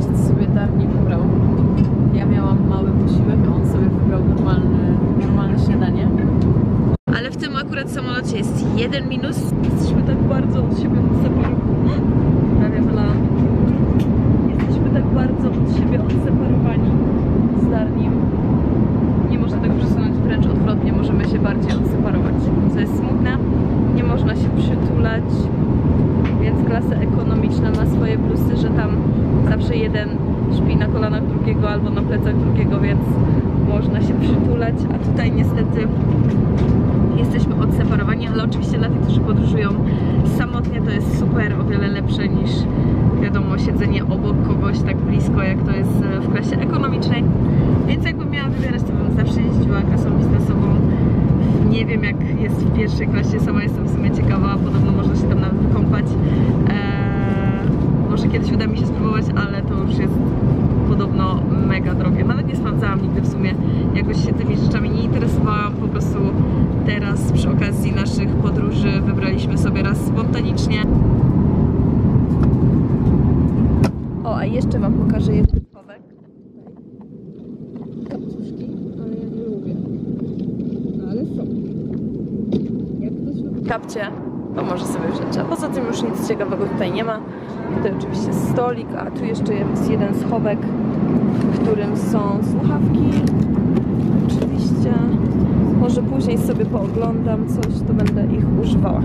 zobaczyć sobie darni górę. Ja miałam mały posiłek, a on sobie wybrał normalny, normalne śniadanie. Ale w tym akurat samolocie jest jeden minus. Jesteśmy tak bardzo od siebie odseparowani. Prawie wylałam. Jesteśmy tak bardzo od siebie odseparowani z Darnim. Nie można tego przesunąć wręcz odwrotnie. Możemy się bardziej odseparować, co jest smutne. Nie można się przytulać, albo na plecach drugiego, więc można się przytulać, a tutaj niestety jesteśmy odseparowani, ale oczywiście dla tych, którzy podróżują samotnie to jest super, o wiele lepsze niż wiadomo siedzenie obok kogoś tak blisko jak to jest e, w klasie ekonomicznej. Więc jakbym miała wybierać, to bym zawsze jeździła klasą biznesową. Nie wiem jak jest w pierwszej klasie, sama jestem w sumie Po prostu teraz przy okazji naszych podróży wybraliśmy sobie raz spontanicznie. O, a jeszcze Wam pokażę jeden schowek. Kapciuszki, ale ja nie lubię. Ale są. Jak ktoś lubi kapcie, to może sobie wziąć. A poza tym już nic ciekawego tutaj nie ma. Tutaj oczywiście stolik, a tu jeszcze jest jeden schowek, w którym są słuchawki. Może później sobie pooglądam coś, to będę ich używała.